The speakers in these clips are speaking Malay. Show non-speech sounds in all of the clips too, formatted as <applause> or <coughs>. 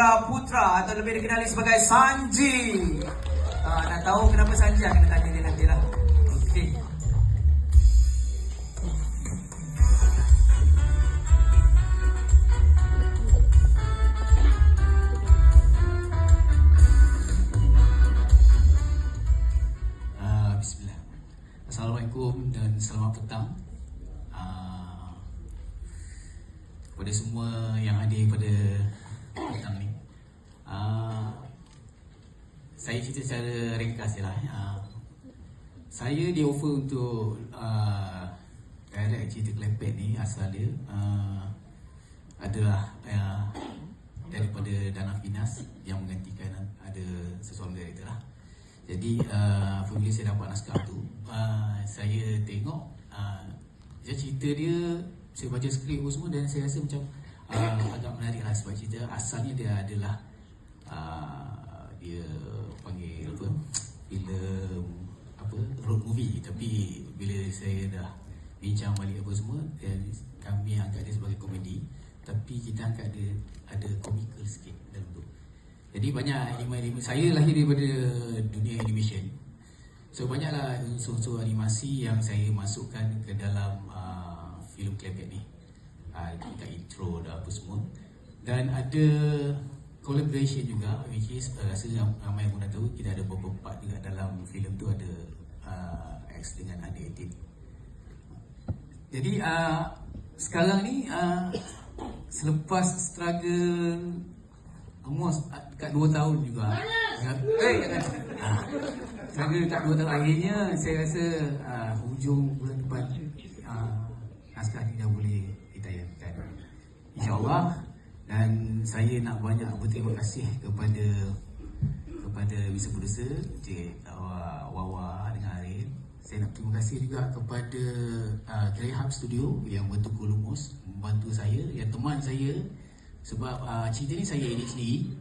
Indra Putra atau lebih dikenali sebagai Sanji. Uh, nak tahu kenapa Sanji akan tanya dia nanti lah. Okey. Asal dia uh, adalah uh, daripada Dana Finas yang menggantikan ada seseorang director lah. Jadi uh, apabila saya dapat naskah tu, uh, saya tengok uh, cerita dia saya baca skrip semua dan saya rasa macam uh, agak menarik lah sebab cerita asalnya dia adalah uh, dia panggil apa filem apa road movie tapi bila saya dah bincang balik apa semua dan kami angkat dia sebagai komedi tapi kita angkat dia ada komikal sikit dalam tu. Jadi banyak animasi saya lahir daripada dunia animation. So banyaklah unsur-unsur animasi yang saya masukkan ke dalam uh, filem Klepet ni. Uh, kita intro dah apa semua. Dan ada collaboration juga which is uh, rasa ram- ramai yang pun dah tahu kita ada beberapa part juga dalam filem tu ada uh, X dengan Adi Edit jadi uh, sekarang ni uh, selepas struggle almost uh, dekat 2 tahun juga. Eh jangan. Ah, Struggle dekat 2 tahun. Akhirnya saya rasa uh, hujung bulan depan uh, naskah ni dah boleh ditayangkan. InsyaAllah. Dan saya nak banyak berterima kasih kepada kepada visa producer Cik uh, Wawa dengan saya nak terima kasih juga kepada uh, Grey Hub Studio yang bertukar lumus membantu saya yang teman saya. Sebab uh, cerita ni saya edit sendiri.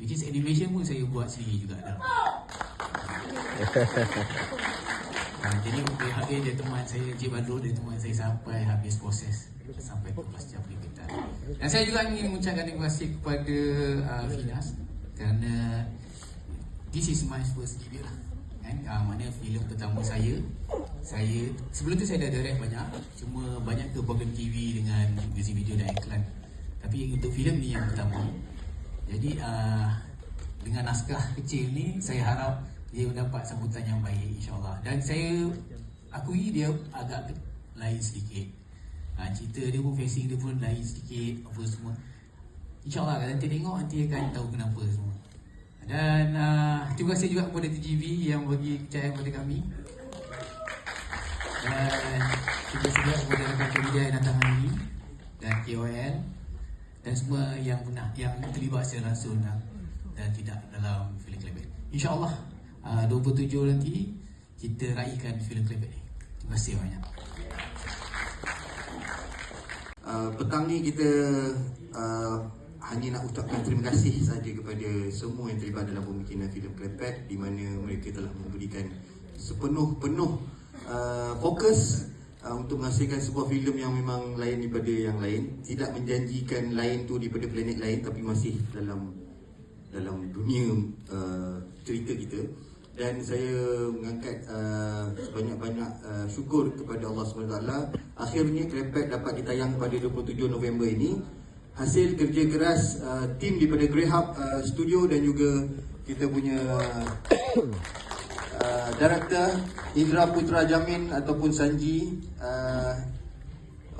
Which is animation pun saya buat sendiri juga dalam. Ha, <laughs> jadi Grey Hub dia teman saya Encik Badrul dia teman saya sampai habis proses sampai ke pasca perimpitan dan saya juga ingin mengucapkan terima kasih kepada uh, Finas kerana this is my first debut lah kan? Uh, mana filem pertama saya. Saya sebelum tu saya dah direct banyak. Cuma banyak ke program TV dengan music video dan iklan. Tapi untuk filem ni yang pertama. Jadi uh, dengan naskah kecil ni saya harap dia mendapat sambutan yang baik insyaAllah. Dan saya akui dia agak lain sedikit. Ha, cerita dia pun facing dia pun lain sedikit apa semua. InsyaAllah kalau nanti tengok nanti akan tahu kenapa semua dan uh, terima kasih juga kepada TGV yang bagi kepercayaan kepada kami dan terima kasih juga kepada rakan media yang datang hari ini dan KOL dan semua yang pernah yang terlibat secara langsung dan, dan tidak dalam filem Klebet. InsyaAllah uh, 27 nanti kita raikan filem Klebet ni. Terima kasih banyak. Uh, petang ni kita uh, hanya nak ucapkan terima kasih saja kepada semua yang terlibat dalam pembikinan filem Klepet di mana mereka telah memberikan sepenuh-penuh uh, fokus uh, untuk menghasilkan sebuah filem yang memang lain daripada yang lain. Tidak menjanjikan lain tu daripada planet lain tapi masih dalam dalam dunia uh, cerita kita. Dan saya mengangkat uh, sebanyak-banyak uh, syukur kepada Allah SWT akhirnya Krepet dapat ditayang pada 27 November ini hasil kerja keras uh, tim daripada Grey Hub uh, Studio dan juga kita punya uh, director Indra Putra Jamin ataupun Sanji. Uh,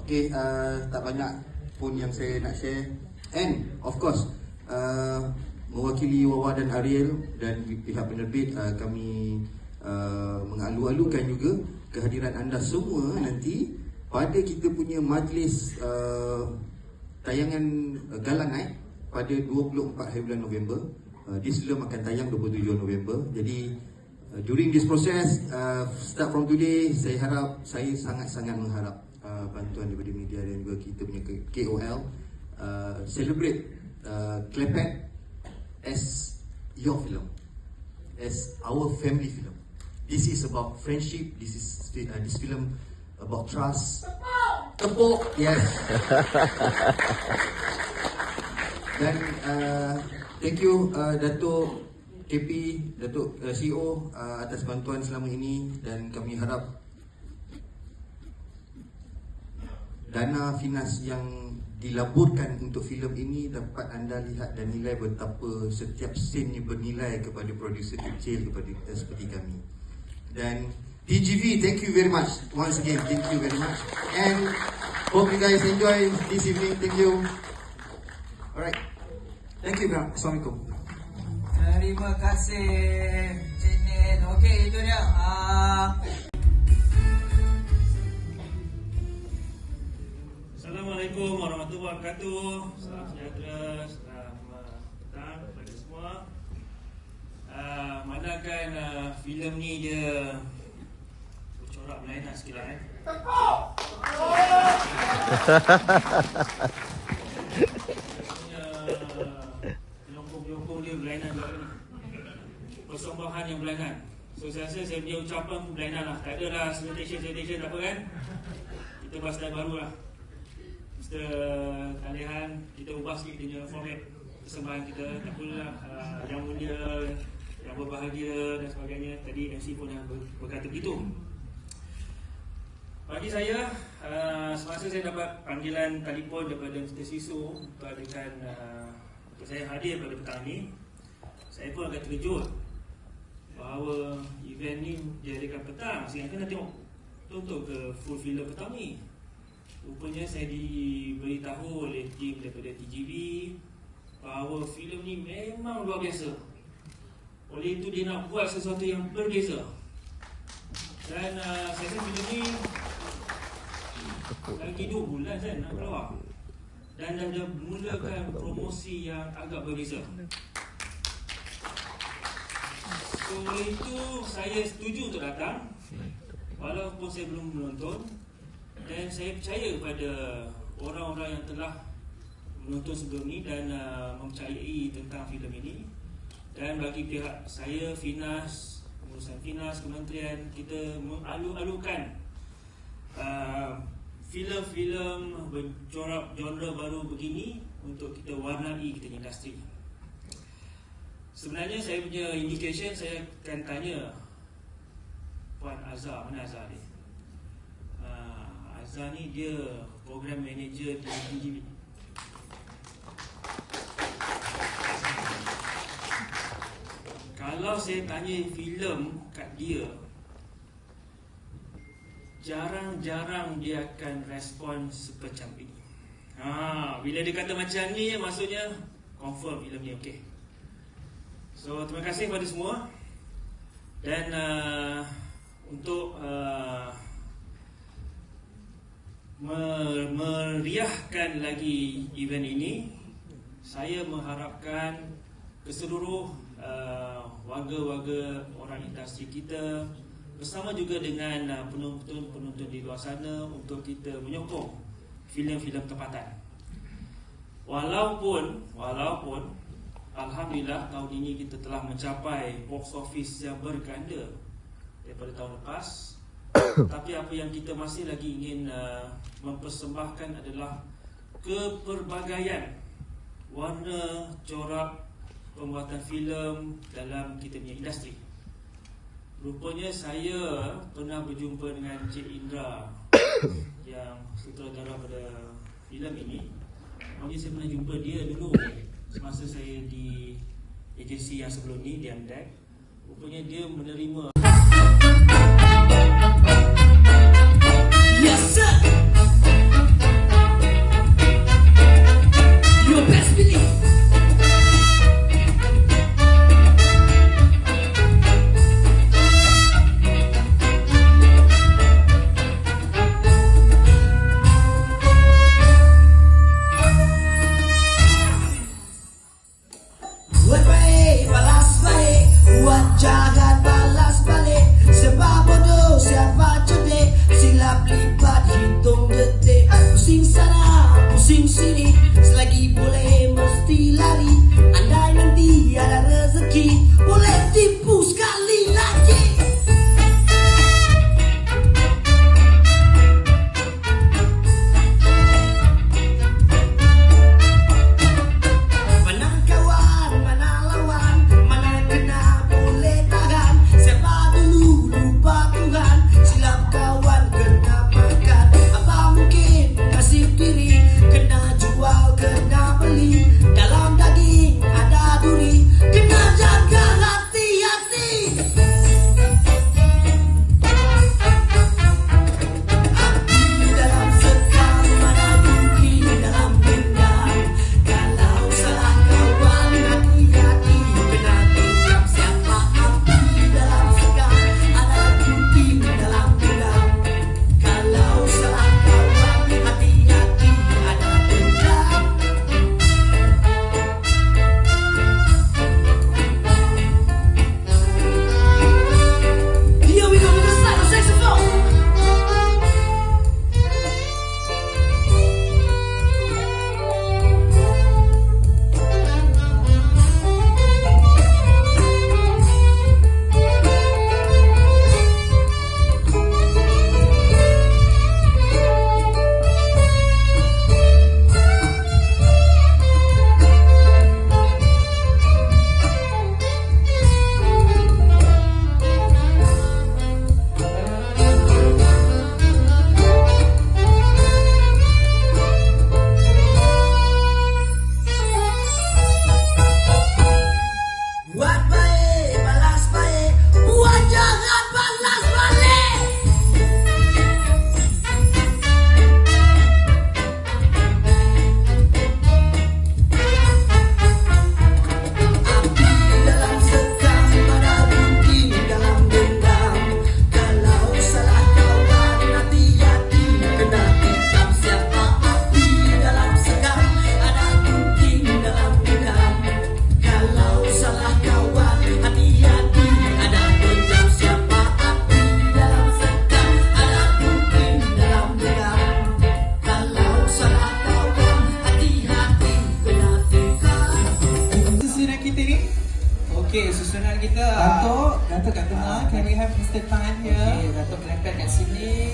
Okey, uh, tak banyak pun yang saya nak share. And of course uh, mewakili Wawa dan Ariel dan pihak penerbit uh, kami uh, mengalu-alukan juga kehadiran anda semua nanti pada kita punya majlis uh, tayangan uh, Galang Night pada 24 hari bulan November. Uh, this film akan tayang 27 November. Jadi uh, during this process, uh, start from today, saya harap, saya sangat-sangat mengharap uh, bantuan daripada media dan juga kita punya KOL uh, celebrate uh, Klepet as your film, as our family film. This is about friendship. This is uh, this film about trust. Tepuk, yes. <laughs> Dan uh, thank you uh, Datuk KP, Datuk uh, CEO uh, atas bantuan selama ini dan kami harap dana finas yang dilaburkan untuk filem ini dapat anda lihat dan nilai betapa setiap sen ni bernilai kepada produser kecil kepada kita seperti kami. Dan TGV, thank you very much. Once again, thank you very much. And hope you guys enjoy this evening. Thank you. Alright. Thank you, Bram. Assalamualaikum. Terima kasih Cik. Okey, itu dia. Uh, Assalamualaikum warahmatullahi wabarakatuh. Salam sejahtera, selamat petang kepada semua. Uh, mana kan uh, filem ni dia lah eh. Juga ni. Persembahan yang berlainan. So saya rasa saya punya ucapan pun berlainan lah. Tak ada lah sanitation-sanitation tak apa kan. Kita buat style baru lah. Mr. Kalihan kita ubah sikit dia format persembahan kita tak apalah uh, yang mulia yang berbahagia dan sebagainya tadi MC pun dah ber- berkata begitu bagi saya uh, semasa saya dapat panggilan telefon daripada Mr. Sisu untuk adakan uh, untuk saya hadir pada petang ni saya pun agak terkejut bahawa event ni diadakan petang sehingga nak tengok tonton ke full filem petang ni Rupanya saya diberitahu oleh tim daripada TGV bahawa filem ni memang luar biasa. Oleh itu dia nak buat sesuatu yang berbeza. Dan uh, saya rasa filem ni lagi 2 bulan kan nak keluar. Dan dah, dah mulakan promosi yang agak berbeza. So oleh itu saya setuju untuk datang. Walaupun saya belum menonton. Dan saya percaya kepada orang-orang yang telah menonton sebelum ni dan uh, mempercayai tentang filem ini. Dan bagi pihak saya Finas urusan Finas kementerian kita mengalu-alukan uh, filem-filem bercorak genre baru begini untuk kita warnai kita industri sebenarnya saya punya indication saya akan tanya Puan Azhar mana Azhar ni Azhar ni dia program manager di TGV. Kalau saya tanya filem kat dia, jarang-jarang dia akan respon sepecam ini. Ha, bila dia kata macam ni, maksudnya confirm filem ni okey. So, terima kasih kepada semua. Dan uh, untuk uh, meriahkan lagi event ini saya mengharapkan keseluruh uh, warga-warga orang industri kita bersama juga dengan uh, penonton-penonton di luar sana untuk kita menyokong filem-filem tempatan walaupun walaupun alhamdulillah tahun ini kita telah mencapai box office yang berganda daripada tahun lepas <coughs> tapi apa yang kita masih lagi ingin uh, mempersembahkan adalah kepelbagaian warna corak pembuatan filem dalam kita punya industri. Rupanya saya pernah berjumpa dengan Cik Indra <coughs> yang sutradara pada filem ini. Maksudnya saya pernah jumpa dia dulu semasa saya di agensi yang sebelum ni di Amdek. Rupanya dia menerima Yes, sir. Datuk, Datuk kat tengah. Can we have Mr. Tan here? Okay, Datuk kelempet kat sini.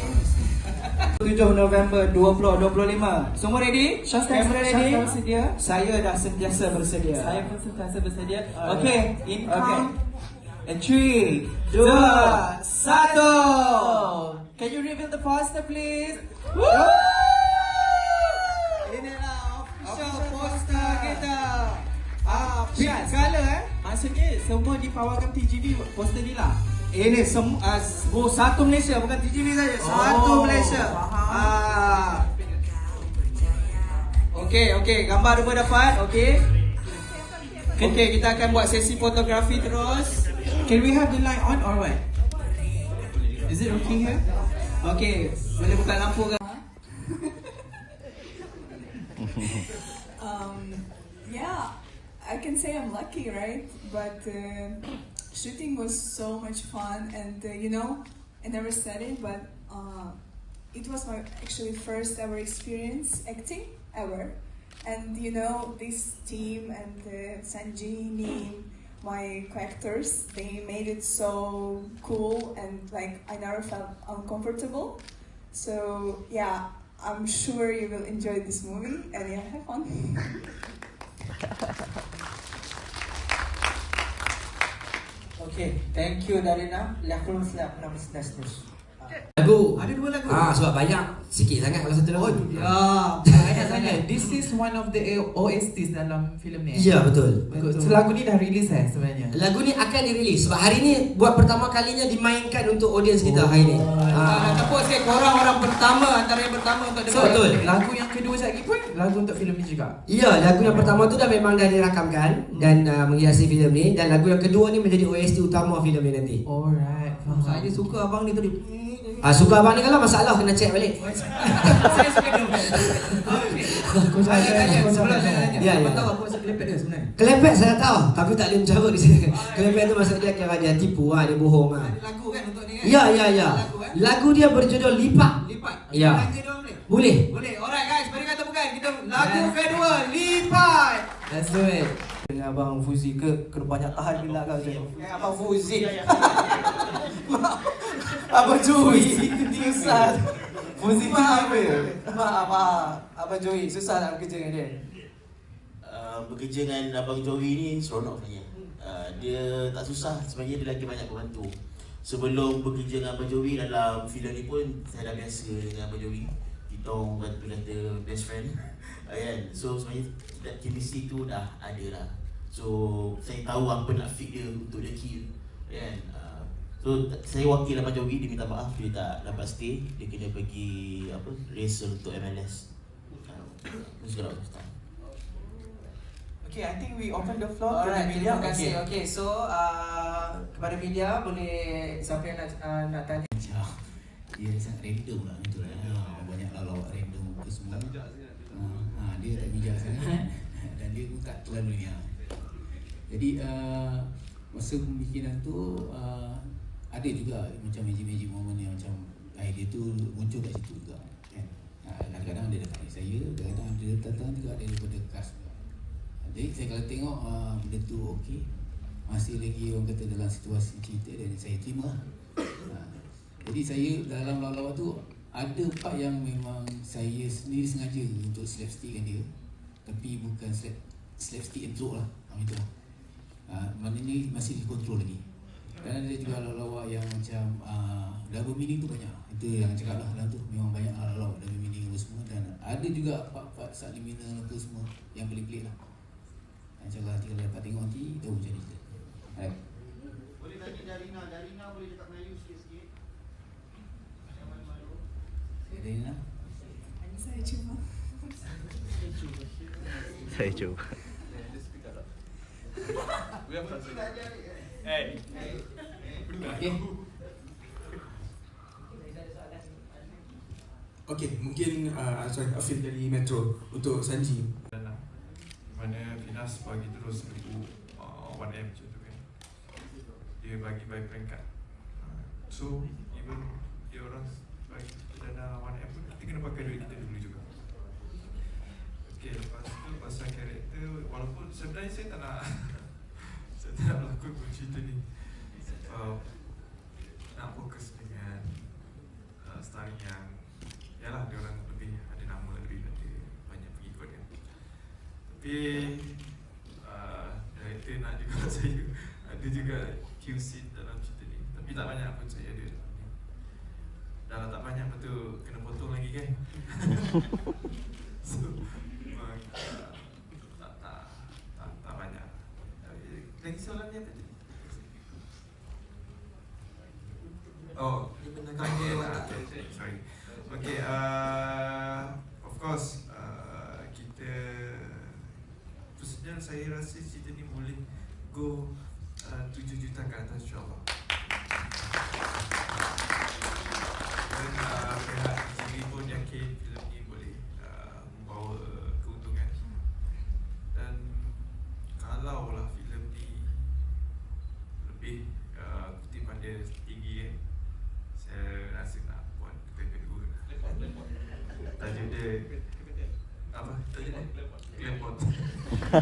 <laughs> 7 November 2025. Semua ready? Shasta Camera ready? Shasta bersedia? Saya dah sentiasa bersedia. Saya pun sentiasa bersedia. Okay, in count. And three, dua, satu. Can you reveal the poster please? Woo! Inilah official poster kita. Ah, pink color eh. Maksudnya semua dipawarkan TGV poster ni lah. Ini semua uh, oh, satu Malaysia bukan TGV saja. Satu Oh, Malaysia. Ah. Okey, okey, gambar semua dapat. Okey. Okey, kita akan buat sesi fotografi terus. Can we have the light on or what? Is it working here? Okay, boleh buka lampu ke? <laughs> Um, yeah, I can say I'm lucky, right? But uh, shooting was so much fun, and uh, you know, I never said it, but uh, it was my actually first ever experience acting ever. And you know, this team and uh, Sanjini, my co-actors, they made it so cool, and like I never felt uncomfortable. So yeah, I'm sure you will enjoy this movie, and yeah, have fun. <laughs> <laughs> Okay, thank you Darina. Lakul nama snas terus. Lagu. Ada dua lagu. Ah sebab banyak sikit sangat kalau satu lagu. Ya, Banyak sangat. This is one of the OSTs dalam filem ni. Ya betul. Betul. So lagu ni dah release eh sebenarnya. Lagu ni akan dirilis sebab hari ni buat pertama kalinya dimainkan untuk audiens kita hari ni. Ah, Ah. tepuk sikit korang orang pertama antara yang pertama untuk So, dengar. betul. Lagu yang kedua sekejap lagi pun lagu untuk filem ni juga. Ya, lagu yang pertama tu dah memang dah dirakamkan dan uh, menghiasi filem ni dan lagu yang kedua ni menjadi OST utama filem ni nanti. Alright. Faham. Saya suka abang ni tadi. Ah suka abang ni kalau masalah kena check balik. <laughs> Saya suka dia. Saya jangan- tanya, sebelum saya tanya. Ya, ya. tahu aku rasa kelepek dia sebenarnya. Kelepek saya tahu tapi tak boleh mencarut di sini. Kelepek tu maksud dia kira dia tipu ah, dia bohong ah. Lagu kan untuk ni kan? Ya, ya, ya. Lagu kan? Lagu dia berjudul Lipat. Lipat. Ya. Boleh? Boleh. Alright guys, beri kata bukan. Kita lagu kedua, Lipat. Let's do it. Dengan abang Fuzi ke kena banyak tahan bila kau macam. Eh, Abang Fuzi. <laughs> Abang Joey susah. Fuzi tu apa? Maaf, maaf. Abang Joey, susah nak bekerja dengan dia. uh, bekerja dengan Abang Jory ni seronok sebenarnya. Uh, dia tak susah sebenarnya dia lagi banyak membantu. Sebelum bekerja dengan Abang Jory dalam filem ni pun saya dah biasa dengan Abang Jory. Kita orang kata, kata best friend. Uh, kan? So sebenarnya that chemistry tu dah ada lah. So saya tahu apa nak fit dia untuk dia kill. Kan? Uh, so t- saya wakil Abang Jory dia minta maaf dia tak dapat stay. Dia kena pergi apa race untuk MLS. Uh. Okay, I think we open the floor to Alright, media. terima kasih. Okay, so uh, kepada media boleh siapa yang nak uh, nak tanya? Macam dia sangat random lah itu lah. Banyak lah lawak random ke semua. Dia tak bijak sangat <laughs> dan dia pun tak terlalu ni. Jadi uh, masa pembikinan tu uh, ada juga macam magic-magic moment yang macam idea tu muncul kat situ juga. Kan? Ha, kadang-kadang dia datang dari saya, kadang-kadang dia datang juga daripada juga. Jadi saya kalau tengok uh, benda tu okey masih lagi orang kata dalam situasi cerita dan saya terima. Ha. Jadi saya dalam lawak-lawak tu ada part yang memang saya sendiri sengaja untuk slapstickkan dia. Tapi bukan slap slapstick yang teruk lah ha, itu lah. Maknanya masih dikontrol lagi. Dan ada juga lawak-lawak yang macam uh, double meaning tu banyak. Itu yang cakap lah dalam tu. Memang banyak lawak double meaning apa semua. Dan ada juga part-part subliminal apa semua yang pelik-pelik lah. InsyaAllah nanti kalau dapat tengok nanti Tahu macam ni kita. Boleh tanya Darina, Darina boleh cakap Ada ni lah Saya cuba. Saya cuba. Okay Okay, mungkin uh, sorry, Afif dari Metro untuk Sanji. mana Finas bagi terus buku uh, 1M macam tu kan dia bagi by peringkat uh, so even dia orang bagi kita dana 1M pun kita kena pakai duit kita dulu juga. Okay, lepas tu pasal karakter walaupun sebenarnya saya tak nak <laughs> saya tak nak pun cerita ni. Sebab nak fokus dengan uh, starring yang yalah dia orang lebih ada nama lebih ada banyak pengikut kan tapi uh, director nak juga <laughs> saya ada juga QC dalam cerita ni. Tapi tak banyak pun saya ada. Dalam lah tak banyak betul kan <laughs> so memang uh, tak, tak, tak, tak banyak lagi soalan dia tadi Oh, okay, lah. <laughs> sorry. Okay, uh, of course, uh, kita personal saya rasa cerita ni boleh go uh, 7 juta ke atas insyaAllah. Dan uh, pihak TV pun yakin filem ni boleh uh, membawa keuntungan. Dan kalau lah filem ni lebih uh, kutip pada tinggi kan, saya rasa nak buat kedai kedua Tajuk dia Apa? Tajuk dia? Klepot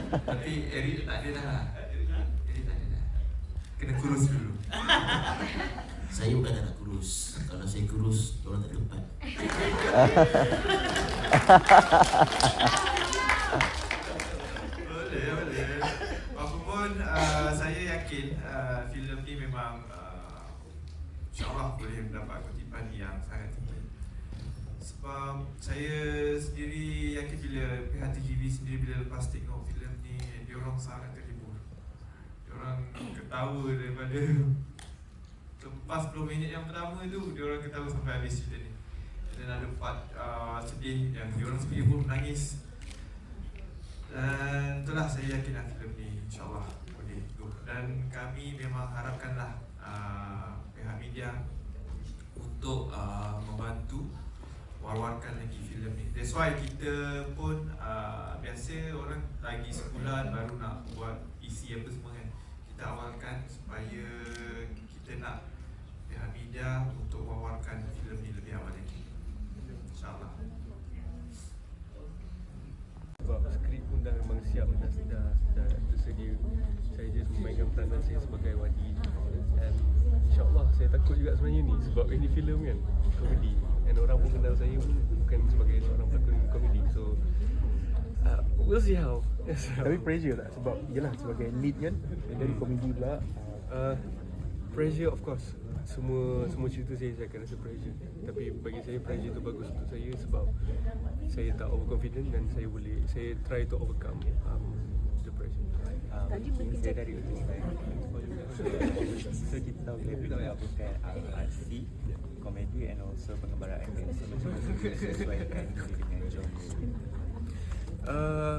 Tapi Eric tak ada dah. Eric tak ada dah. Kena kurus dulu. Saya bukan nak kurus. Kalau saya kurus, orang tak ada tempat Boleh, boleh. Apa pun uh, saya yakin uh, filem ni memang uh, InsyaAllah boleh mendapat kutipan yang sangat tinggi. Sebab saya sendiri yakin bila pihak TGV sendiri bila lepas tengok filem Dia orang sangat terhibur Dia orang ketawa daripada Lepas 10 minit yang pertama tu Dia orang ketawa sampai habis cerita ni. Dan ada part uh, sedih yang dia orang sendiri pun menangis. Dan itulah saya yakin lah ni insyaAllah boleh go. Dan kami memang harapkanlah uh, pihak media Untuk uh, membantu war-warkan lagi filem ni. That's why kita pun uh, biasa orang lagi sebulan baru nak buat isi apa semua kan. Kita awalkan supaya kita nak pihak media untuk war-warkan filem ni lebih awal lagi. InsyaAllah. Sebab skrip pun dah memang siap dah, dah, dah tersedia. Saya just memainkan peranan saya sebagai Wadi. Dan insyaAllah saya takut juga sebenarnya ni sebab ini filem kan komedi dan orang pun kenal saya pun bukan sebagai seorang pelakon komedi so uh, we'll see how Tapi pressure tak? Sebab yelah sebagai lead kan Dari komedi pula uh, pressure of course semua semua cerita saya saya akan rasa pressure tapi bagi saya pressure tu bagus untuk saya sebab saya tak overconfident dan saya boleh saya try to overcome um, the pressure Tadi mungkin saya dari untuk So kita tahu Pitt melakukan RC Komedi and also pengembaraan kan So macam mana sesuaikan diri dengan genre? Uh,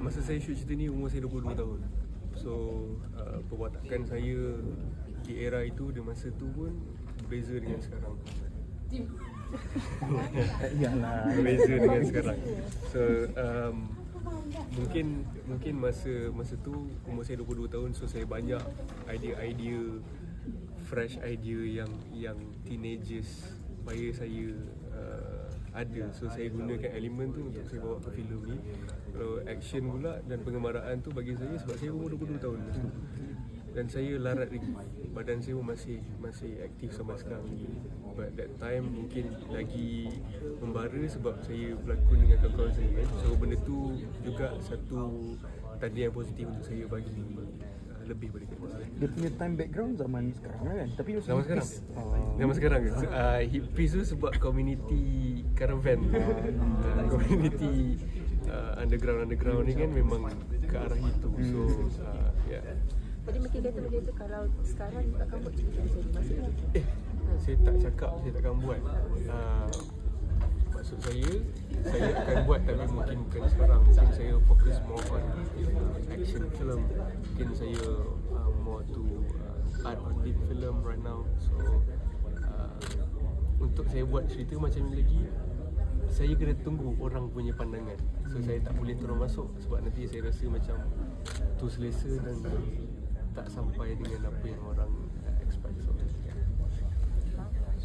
masa saya shoot cerita ni umur saya 22 tahun. So uh, perwatakan saya di era itu di masa tu pun berbeza dengan sekarang. <laughs> Yalah. Berbeza dengan sekarang. So um, mungkin mungkin masa masa tu umur saya 22 tahun so saya banyak idea-idea fresh idea yang yang teenagers supaya saya uh, ada. So saya gunakan elemen tu untuk saya bawa ke filem ni. Kalau action pula dan pengemaraan tu bagi saya sebab saya umur 22 tahun tu. Dan saya larat lagi badan saya masih masih aktif sampai sekarang ni. But that time mungkin lagi membara sebab saya berlakon dengan kawan-kawan saya. So benda tu juga satu tanda yang positif untuk saya bagi lebih pada kerja saya Dia punya time background zaman sekarang lah kan? Tapi Zaman sekarang? oh. Zaman sekarang so, uh, Hippies tu sebab community caravan. Uh, Community uh, underground-underground ni kan memang ke arah itu. So uh, yeah. Tadi mungkin kata benda tu Kalau sekarang takkan buat cerita macam ni Maksudnya? Eh, saya tak cakap saya takkan buat. Uh, maksud saya, saya akan buat tapi mungkin bukan sekarang. Mungkin saya fokus more on uh, action film. Mungkin saya uh, more to uh, art or deep film right now. So, uh, untuk saya buat cerita macam ni lagi, saya kena tunggu orang punya pandangan. So, saya tak boleh terus masuk sebab nanti saya rasa macam tu selesa dan tak sampai dengan apa yang orang uh, expect. So, yeah.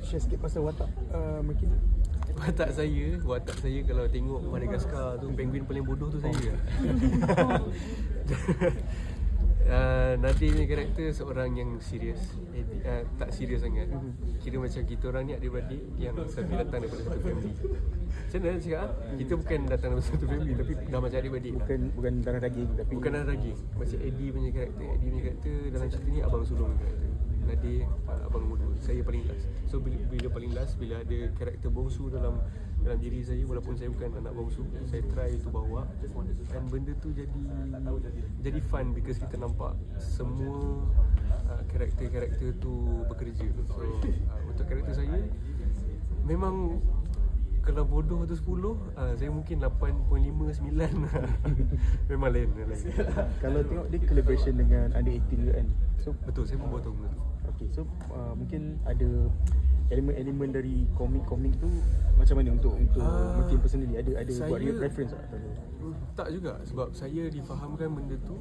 Share sikit pasal watak uh, Makin Watak saya, watak saya kalau tengok Madagascar tu penguin paling bodoh tu saya. Uh, <laughs> Nadir punya karakter seorang yang serius. Eh, uh, Tak serius sangat. Kira macam kita orang ni adik-beradik Yang satu datang daripada satu family. Macam mana cakap ah? Kita bukan datang daripada satu family Tapi dah macam adik-beradik. Bukan bukan darah daging tapi Bukan darah daging. Macam Eddie punya karakter. Eddie punya karakter dalam cerita ni abang sulung karakter Nadir uh, abang nombor dua Saya paling last. So bila, bila paling last Bila ada karakter bongsu dalam dalam diri saya Walaupun saya bukan anak bongsu Saya try to bawa. And benda tu jadi Jadi fun Because kita nampak Semua uh, karakter-karakter tu bekerja. So uh, untuk karakter saya Memang kalau bodoh tu 10 uh, Saya mungkin 8.5, 9 <laughs> Memang lain, lain. Kalau tengok dia collaboration dengan Under 18 juga kan. So Betul, saya pun bawa tahu benda tu Okay, so uh, mungkin ada elemen-elemen dari komik-komik tu macam mana untuk untuk Ah, mungkin personally? Ada ada buat saya- real preference tak? Hmm, Tak juga sebab saya difahamkan benda tu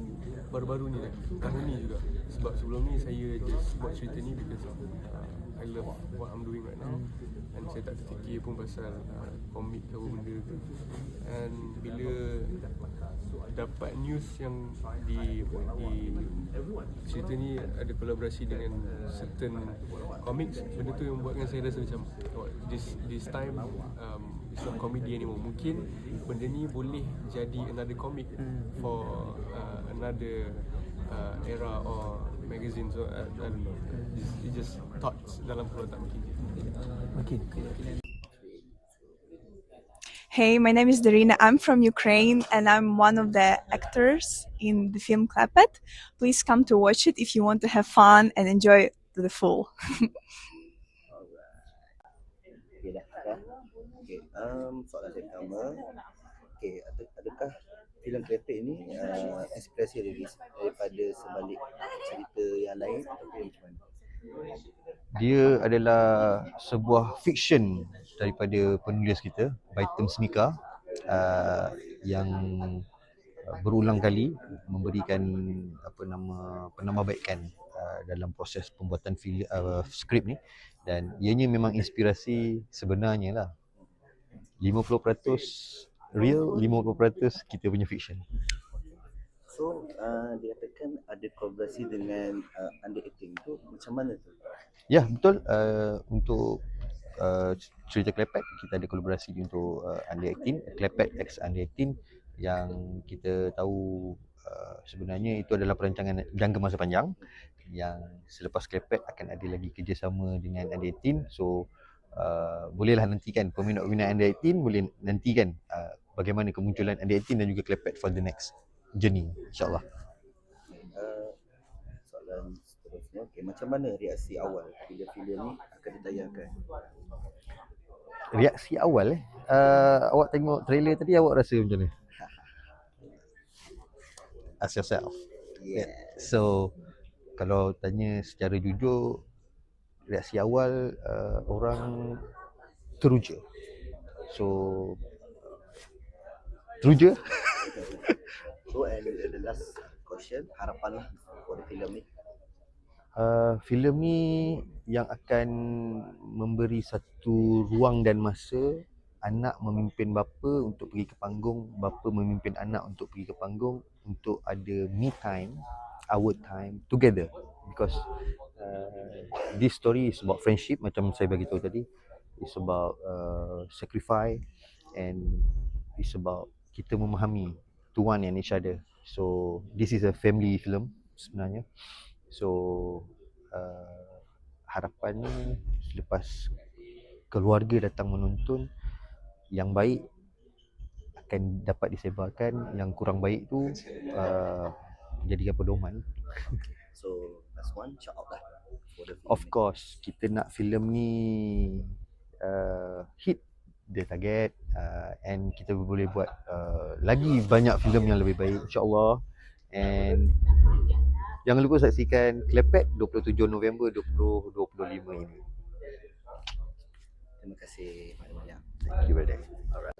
baru-baru ni lagi tahun ni juga. Sebab sebelum ni saya just buat cerita ni because uh, I love what I'm doing right now and saya tak terfikir pun pasal uh, komik ke apa benda ke. And bila dapat news yang di di cerita ni ada kolaborasi dengan certain comics benda tu yang buatkan saya rasa macam oh, this this time um, it's not comedy anymore. Mungkin benda ni boleh jadi another comic for uh, another uh, era or magazine so uh, I don't know it's, it's just thoughts dalam kepala tak mungkin Okay. Hey, my name is Darina. I'm from Ukraine and I'm one of the actors in the film Clapet. Please come to watch it if you want to have fun and enjoy it to the full. <laughs> Okey dah. dah. Okey, um, soalan saya pertama. Okey, ad- adakah filem Krepek ni uh, inspirasi dari daripada sebalik cerita yang lain ataupun macam mana? Dia adalah sebuah fiction daripada penulis kita, Baitem Smika uh, yang berulang kali memberikan apa nama penambahbaikan uh, dalam proses pembuatan fil, uh, skrip ni dan ianya memang inspirasi sebenarnya lah 50% real, 50% kita punya fiction. So, uh, dikatakan ada kolaborasi dengan uh, Under 18 tu macam mana tu? Ya betul uh, untuk uh, cerita Klepet kita ada kolaborasi untuk uh, Under 18 Klepet X Under 18 yang kita tahu uh, sebenarnya itu adalah perancangan jangka masa panjang yang selepas Klepet akan ada lagi kerjasama dengan Under 18 so uh, bolehlah nantikan peminat-peminat Under 18 boleh nantikan uh, bagaimana kemunculan Under 18 dan juga Klepet for the next journey insyaAllah. Uh, soalan seterusnya, okay, macam mana reaksi awal? Bila filem ni akan ditayangkan? reaksi awal eh? Uh, awak tengok trailer tadi awak rasa macam mana? <laughs> Ask yourself. Yeah. so kalau tanya secara jujur reaksi awal uh, orang teruja. So teruja <laughs> So, and the last question, harapan lah for the filem ni. uh, filem ni yang akan memberi satu ruang dan masa anak memimpin bapa untuk pergi ke panggung, bapa memimpin anak untuk pergi ke panggung untuk ada me time, our time together. Because uh, this story is about friendship macam saya bagi tahu tadi. It's about uh, sacrifice and it's about kita memahami to one and each other so this is a family film sebenarnya so uh, harapannya selepas keluarga datang menonton yang baik akan dapat disebarkan yang kurang baik tu uh, jadikan pedoman <laughs> So, last one, shout out lah. Of course kita nak filem ni uh, hit dia target uh, and kita boleh buat uh, lagi banyak filem yang lebih baik insyaallah and jangan lupa saksikan Klepet 27 November 2025 ini Terima kasih banyak-banyak. thank you brother Alright.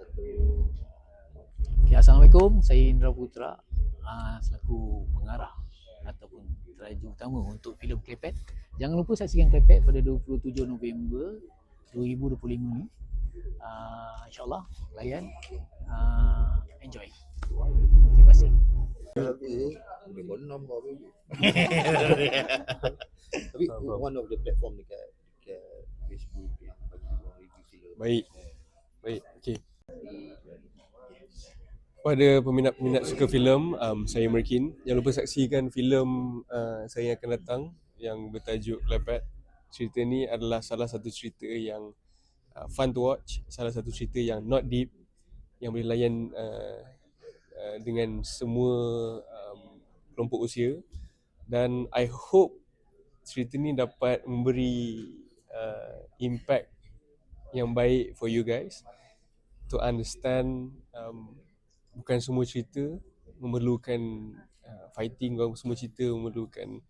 Okay, Assalamualaikum, saya Indra Putra uh, selaku pengarah ataupun teraja utama untuk filem Klepet. Jangan lupa saksikan Klepet pada 27 November 2025 ni. Uh, InsyaAllah layan, uh, enjoy. Terima kasih. Tapi <laughs> one of the platform dekat dekat Facebook yang bagi orang review. Baik. Baik. Okey. Kepada peminat-peminat suka filem, um, saya Merkin. Jangan lupa saksikan filem uh, saya yang akan datang yang bertajuk Klepet. Cerita ni adalah salah satu cerita yang uh, fun to watch, salah satu cerita yang not deep, yang boleh layan uh, uh, dengan semua um, kelompok usia. Dan I hope cerita ni dapat memberi uh, impact yang baik for you guys to understand um, bukan semua cerita memerlukan uh, fighting bukan semua cerita memerlukan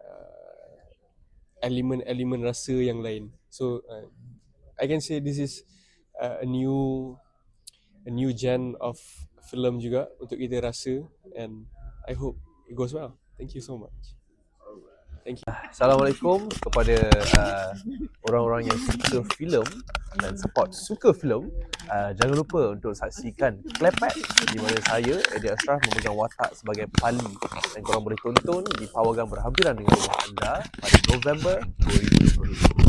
uh, elemen-elemen rasa yang lain. So uh, I can say this is uh, a new a new gen of film juga untuk kita rasa and I hope it goes well thank you so much Thank you. Assalamualaikum kepada uh, orang-orang yang suka filem dan support suka filem. Uh, jangan lupa untuk saksikan Klepet di mana saya, Eddie Ashraf memegang watak sebagai Pali dan korang boleh tonton di Pawagan berhampiran dengan rumah anda pada November 2020.